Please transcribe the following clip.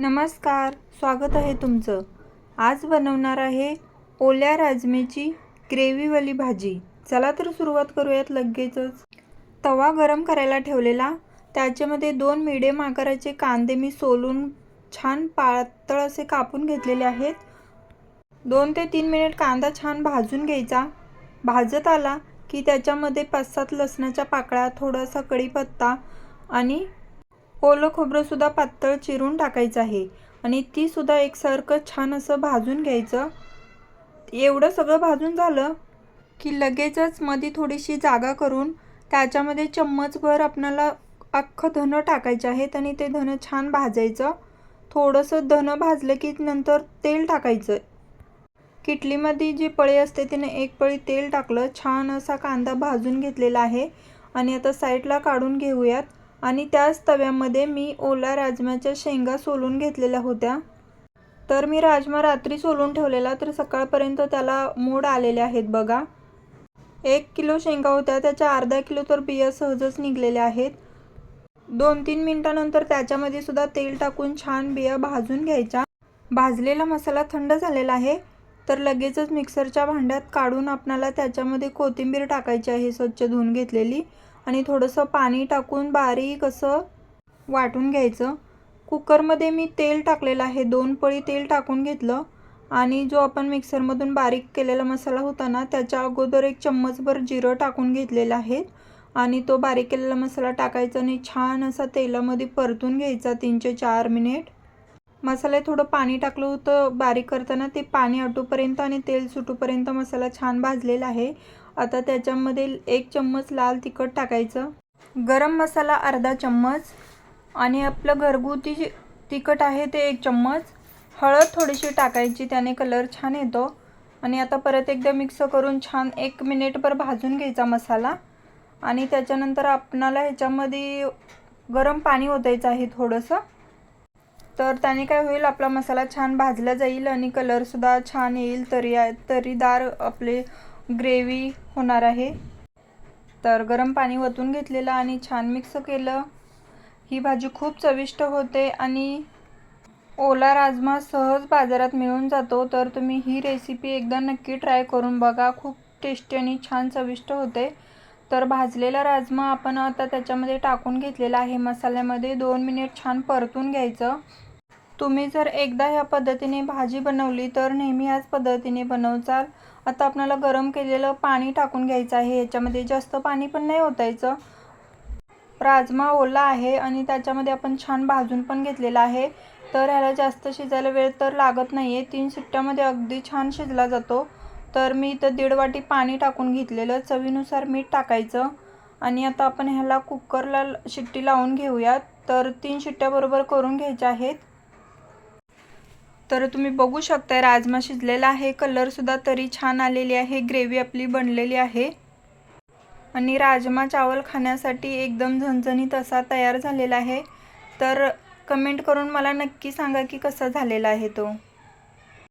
नमस्कार स्वागत आहे तुमचं. आज बनवणार आहे ओल्या राजमेची ग्रेव्हीवाली भाजी. चला तर सुरुवात करूयात लगेचच. तवा गरम करायला ठेवलेला. त्याच्यामध्ये दोन मिडियम आकाराचे कांदे मी सोलून छान पातळ असे कापून घेतलेले आहेत. दोन ते तीन मिनिट कांदा छान भाजून घ्यायचा. भाजत आला की त्याच्यामध्ये पाच सात लसणाच्या पाकळ्या थोडासा कढीपत्ता आणि ओलं खोबरंसुद्धा पातळ चिरून टाकायचं आहे. आणि तीसुद्धा एकसारखं छान असं भाजून घ्यायचं. एवढं सगळं भाजून झालं की लगेचच मध्ये थोडीशी जागा करून त्याच्यामध्ये चम्मचभर आपणाला अख्खं धनं टाकायचं आहेत आणि ते धनं छान भाजायचं. थोडंसं धनं भाजलं की नंतर तेल टाकायचं. किटलीमध्ये जी पळी असते तिने एक पळी तेल टाकलं. छान असा कांदा भाजून घेतलेला आहे. आणि आता साईडला काढून घेऊयात. आणि त्याच तव्यामध्ये मी ओला राजमाच्या शेंगा सोलून घेतलेल्या होत्या. तर मी राजमा रात्री सोलून ठेवलेला तर सकाळपर्यंत त्याला मोड आलेले आहेत बघा. एक किलो शेंगा होत्या त्याच्या अर्धा किलो तर बिया सहजच निघलेल्या आहेत. दोन तीन मिनटानंतर त्याच्यामध्ये सुद्धा तेल टाकून छान बिया भाजून घ्यायच्या. भाजलेला मसाला थंड झालेला आहे तर लगेचच मिक्सरच्या भांड्यात काढून आपणाला त्याच्यामध्ये कोथिंबीर टाकायची आहे स्वच्छ धुवून घेतलेली. आणि थोडंसं पाणी टाकून बारीक असं वाटून घ्यायचं. कुकरमध्ये मी तेल टाकलेलं आहे. दोन पळी तेल टाकून घेतलं आणि जो आपण मिक्सरमधून बारीक केलेला मसाला होता ना त्याच्या अगोदर एक चम्मचभर जिरं टाकून घेतलेलं आहे आणि तो बारीक केलेला मसाला टाकायचा आणि छान असा तेलामध्ये परतून घ्यायचा तीनशे चार मिनिट. मसाल्यात थोडं पाणी टाकलं होतं. बारीक करताना ते पाणी आटूपर्यंत आणि तेल सुटूपर्यंत मसाला छान भाजलेला आहे. आता त्याच्यामध्ये एक चम्मच लाल तिखट टाकायचं. गरम मसाला अर्धा चम्मच आणि आपलं घरगुती जे तिखट आहे ते एक चम्मच. हळद थोडीशी टाकायची त्याने कलर छान येतो. आणि आता परत एकदा मिक्स करून छान एक मिनिटभर भाजून घ्यायचा मसाला. आणि त्याच्यानंतर आपणाला ह्याच्यामध्ये गरम पाणी ओतायचं आहे थोडंसं. तर त्याने काय होईल आपला मसाला छान भाजला जाईल आणि कलरसुद्धा छान येईल. तरी तरीदार आपले ग्रेव्ही होणार आहे. तर गरम पाणी वतून घेतलेलं आणि छान मिक्स केलं. ही भाजी खूप चविष्ट होते आणि ओला राजमा सहज बाजारात मिळून जातो. तर तुम्ही ही रेसिपी एकदा नक्की ट्राय करून बघा. खूप टेस्टी आणि छान चविष्ट होते. तर भाजलेला राजमा आपण आता त्याच्यामध्ये टाकून घेतलेला आहे. मसाल्यामध्ये दोन मिनिट छान परतून घ्यायचं. तुम्ही जर एकदा ह्या पद्धतीने भाजी बनवली तर नेहमी ह्याच पद्धतीने बनवचाल आता आपल्याला गरम केलेलं पाणी टाकून घ्यायचं आहे. याच्यामध्ये जास्त पाणी पण नाही ओतायचं. राजमा ओला आहे आणि त्याच्यामध्ये आपण छान भाजून पण घेतलेला आहे. तर ह्याला जास्त शिजायला वेळ तर लागत नाही आहे तीन शिट्ट्यामध्ये अगदी छान शिजला जातो. तर मी इथं दीड वाटी पाणी टाकून घेतलेलं. चवीनुसार मीठ टाकायचं. आणि आता आपण ह्याला कुकरला शिट्टी लावून घेऊयात. तर तीन शिट्ट्याबरोबर करून घ्यायच्या आहेत. तर तुम्ही बघू शकता राजमा शिजलेला आहे कलरसुद्धा तरी छान आलेली आहे ग्रेव्ही आपली बनलेली आहे. आणि राजमा चावल खाण्यासाठी एकदम झणझणीत असा तयार झालेला आहे. तर कमेंट करून मला नक्की सांगा की कसा झालेला आहे तो.